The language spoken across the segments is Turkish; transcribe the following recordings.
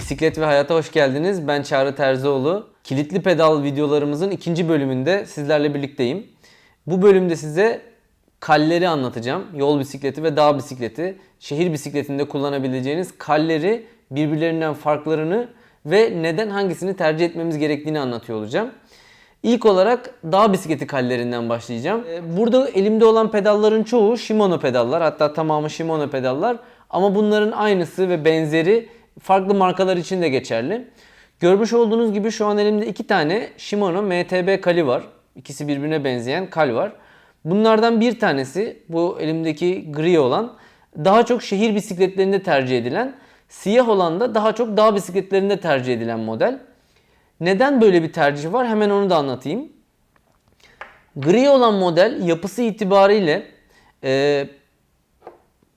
Bisiklet ve Hayata hoş geldiniz. Ben Çağrı Terzioğlu. Kilitli pedal videolarımızın ikinci bölümünde sizlerle birlikteyim. Bu bölümde size kalleri anlatacağım. Yol bisikleti ve dağ bisikleti. Şehir bisikletinde kullanabileceğiniz kalleri, birbirlerinden farklarını ve neden hangisini tercih etmemiz gerektiğini anlatıyor olacağım. İlk olarak dağ bisikleti kallerinden başlayacağım. Ee, Burada elimde olan pedalların çoğu Shimano pedallar. Hatta tamamı Shimano pedallar. Ama bunların aynısı ve benzeri farklı markalar için de geçerli. Görmüş olduğunuz gibi şu an elimde iki tane Shimano MTB kali var. İkisi birbirine benzeyen kal var. Bunlardan bir tanesi bu elimdeki gri olan daha çok şehir bisikletlerinde tercih edilen, siyah olan da daha çok dağ bisikletlerinde tercih edilen model. Neden böyle bir tercih var? Hemen onu da anlatayım. Gri olan model yapısı itibariyle e,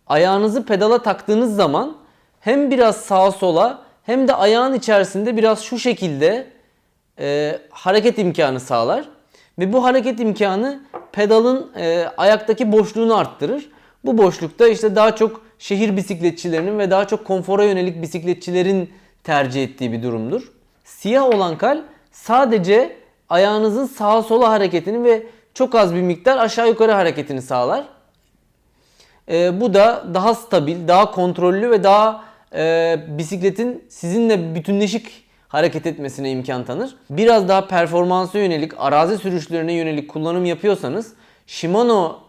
ayağınızı pedala taktığınız zaman hem biraz sağa sola hem de ayağın içerisinde biraz şu şekilde e, hareket imkanı sağlar. Ve bu hareket imkanı pedalın e, ayaktaki boşluğunu arttırır. Bu boşlukta işte daha çok şehir bisikletçilerinin ve daha çok konfora yönelik bisikletçilerin tercih ettiği bir durumdur. Siyah olan kal sadece ayağınızın sağa sola hareketini ve çok az bir miktar aşağı yukarı hareketini sağlar. E, bu da daha stabil, daha kontrollü ve daha e, bisikletin sizinle bütünleşik hareket etmesine imkan tanır. Biraz daha performansa yönelik, arazi sürüşlerine yönelik kullanım yapıyorsanız Shimano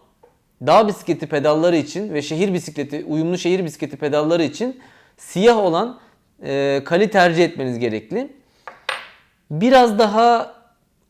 dağ bisikleti pedalları için ve şehir bisikleti, uyumlu şehir bisikleti pedalları için siyah olan e, kali tercih etmeniz gerekli. Biraz daha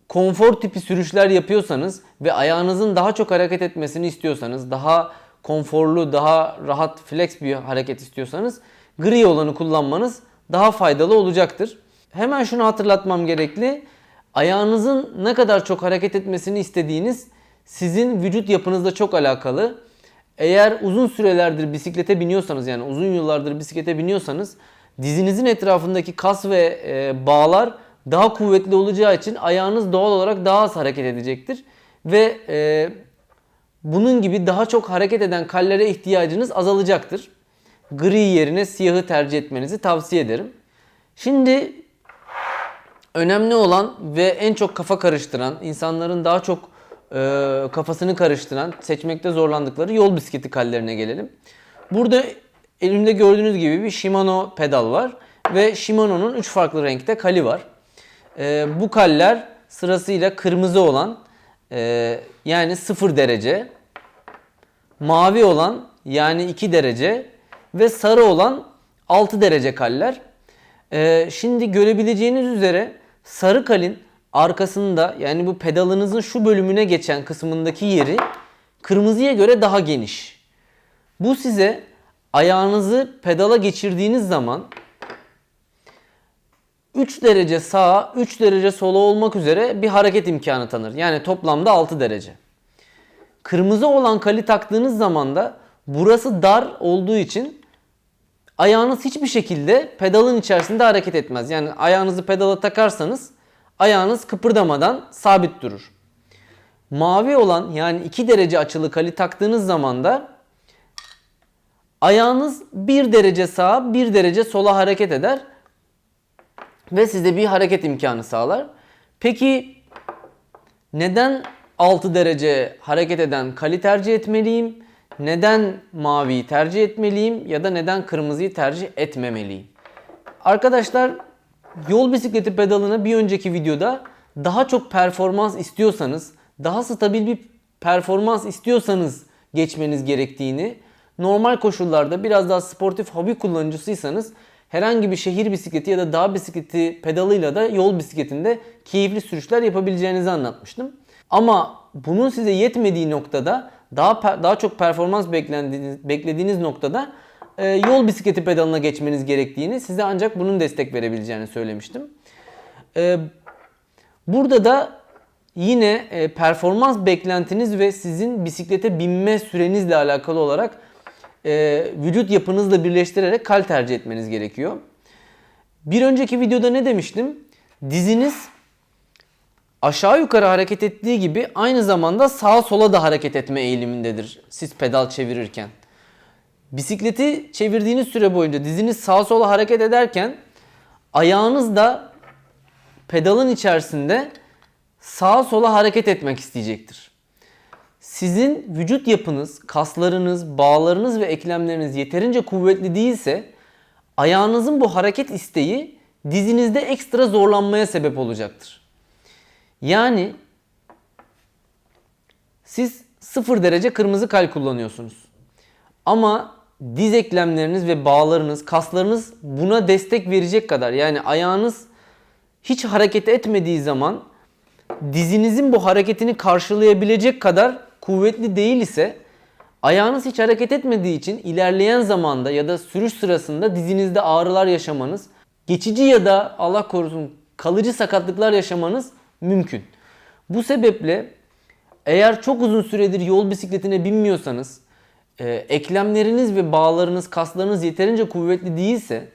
konfor tipi sürüşler yapıyorsanız ve ayağınızın daha çok hareket etmesini istiyorsanız, daha konforlu, daha rahat, flex bir hareket istiyorsanız gri olanı kullanmanız daha faydalı olacaktır. Hemen şunu hatırlatmam gerekli. Ayağınızın ne kadar çok hareket etmesini istediğiniz sizin vücut yapınızla çok alakalı. Eğer uzun sürelerdir bisiklete biniyorsanız yani uzun yıllardır bisiklete biniyorsanız dizinizin etrafındaki kas ve e, bağlar daha kuvvetli olacağı için ayağınız doğal olarak daha az hareket edecektir. Ve e, bunun gibi daha çok hareket eden kallere ihtiyacınız azalacaktır. Gri yerine siyahı tercih etmenizi tavsiye ederim. Şimdi önemli olan ve en çok kafa karıştıran, insanların daha çok e, kafasını karıştıran, seçmekte zorlandıkları yol bisikleti kallerine gelelim. Burada elimde gördüğünüz gibi bir Shimano pedal var ve Shimano'nun 3 farklı renkte kali var. E, bu kaller sırasıyla kırmızı olan e, yani 0 derece, mavi olan yani 2 derece ve sarı olan 6 derece kaller. Ee, şimdi görebileceğiniz üzere sarı kalin arkasında yani bu pedalınızın şu bölümüne geçen kısmındaki yeri kırmızıya göre daha geniş. Bu size ayağınızı pedala geçirdiğiniz zaman 3 derece sağa, 3 derece sola olmak üzere bir hareket imkanı tanır. Yani toplamda 6 derece. Kırmızı olan kali taktığınız zaman da burası dar olduğu için ayağınız hiçbir şekilde pedalın içerisinde hareket etmez. Yani ayağınızı pedala takarsanız ayağınız kıpırdamadan sabit durur. Mavi olan yani 2 derece açılı kali taktığınız zaman da ayağınız 1 derece sağa 1 derece sola hareket eder ve size bir hareket imkanı sağlar. Peki neden 6 derece hareket eden kali tercih etmeliyim? Neden maviyi tercih etmeliyim ya da neden kırmızıyı tercih etmemeliyim? Arkadaşlar yol bisikleti pedalına bir önceki videoda daha çok performans istiyorsanız, daha stabil bir performans istiyorsanız geçmeniz gerektiğini, normal koşullarda biraz daha sportif hobi kullanıcısıysanız herhangi bir şehir bisikleti ya da dağ bisikleti pedalıyla da yol bisikletinde keyifli sürüşler yapabileceğinizi anlatmıştım. Ama bunun size yetmediği noktada daha daha çok performans beklediğiniz, beklediğiniz noktada e, yol bisikleti pedalına geçmeniz gerektiğini, size ancak bunun destek verebileceğini söylemiştim. E, burada da yine e, performans beklentiniz ve sizin bisiklete binme sürenizle alakalı olarak e, vücut yapınızla birleştirerek kal tercih etmeniz gerekiyor. Bir önceki videoda ne demiştim? Diziniz aşağı yukarı hareket ettiği gibi aynı zamanda sağa sola da hareket etme eğilimindedir siz pedal çevirirken. Bisikleti çevirdiğiniz süre boyunca diziniz sağa sola hareket ederken ayağınız da pedalın içerisinde sağa sola hareket etmek isteyecektir. Sizin vücut yapınız, kaslarınız, bağlarınız ve eklemleriniz yeterince kuvvetli değilse ayağınızın bu hareket isteği dizinizde ekstra zorlanmaya sebep olacaktır. Yani siz 0 derece kırmızı kal kullanıyorsunuz. Ama diz eklemleriniz ve bağlarınız, kaslarınız buna destek verecek kadar yani ayağınız hiç hareket etmediği zaman dizinizin bu hareketini karşılayabilecek kadar kuvvetli değil ise ayağınız hiç hareket etmediği için ilerleyen zamanda ya da sürüş sırasında dizinizde ağrılar yaşamanız, geçici ya da Allah korusun kalıcı sakatlıklar yaşamanız mümkün. Bu sebeple eğer çok uzun süredir yol bisikletine binmiyorsanız, e, eklemleriniz ve bağlarınız, kaslarınız yeterince kuvvetli değilse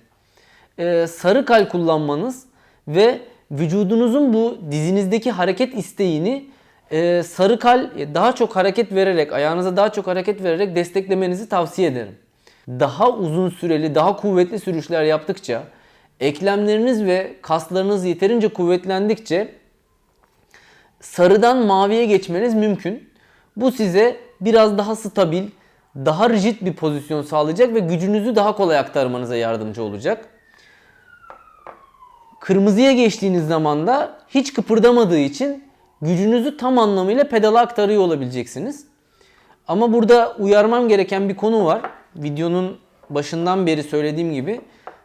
e, sarı kal kullanmanız ve vücudunuzun bu dizinizdeki hareket isteğini e, sarı kal daha çok hareket vererek, ayağınıza daha çok hareket vererek desteklemenizi tavsiye ederim. Daha uzun süreli, daha kuvvetli sürüşler yaptıkça, eklemleriniz ve kaslarınız yeterince kuvvetlendikçe sarıdan maviye geçmeniz mümkün. Bu size biraz daha stabil, daha rigid bir pozisyon sağlayacak ve gücünüzü daha kolay aktarmanıza yardımcı olacak. Kırmızıya geçtiğiniz zaman da hiç kıpırdamadığı için gücünüzü tam anlamıyla pedala aktarıyor olabileceksiniz. Ama burada uyarmam gereken bir konu var. Videonun başından beri söylediğim gibi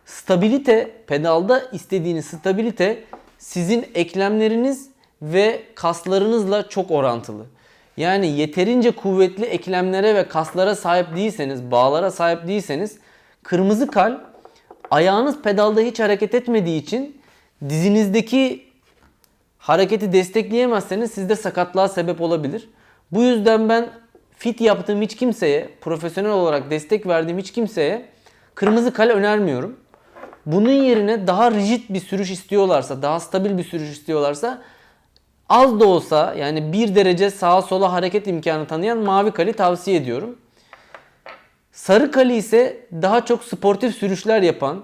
stabilite pedalda istediğiniz stabilite sizin eklemleriniz ve kaslarınızla çok orantılı. Yani yeterince kuvvetli eklemlere ve kaslara sahip değilseniz, bağlara sahip değilseniz kırmızı kal ayağınız pedalda hiç hareket etmediği için dizinizdeki hareketi destekleyemezseniz sizde sakatlığa sebep olabilir. Bu yüzden ben fit yaptığım hiç kimseye, profesyonel olarak destek verdiğim hiç kimseye kırmızı kal önermiyorum. Bunun yerine daha rigid bir sürüş istiyorlarsa, daha stabil bir sürüş istiyorlarsa az da olsa yani bir derece sağa sola hareket imkanı tanıyan mavi kali tavsiye ediyorum. Sarı kali ise daha çok sportif sürüşler yapan,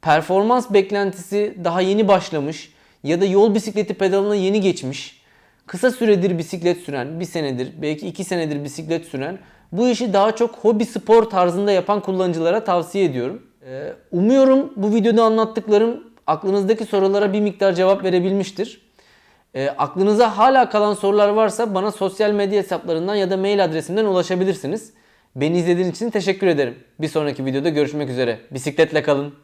performans beklentisi daha yeni başlamış ya da yol bisikleti pedalına yeni geçmiş, kısa süredir bisiklet süren, bir senedir belki iki senedir bisiklet süren bu işi daha çok hobi spor tarzında yapan kullanıcılara tavsiye ediyorum. Ee, Umuyorum bu videoda anlattıklarım aklınızdaki sorulara bir miktar cevap verebilmiştir. E, aklınıza hala kalan sorular varsa bana sosyal medya hesaplarından ya da mail adresimden ulaşabilirsiniz. Beni izlediğiniz için teşekkür ederim. Bir sonraki videoda görüşmek üzere. Bisikletle kalın.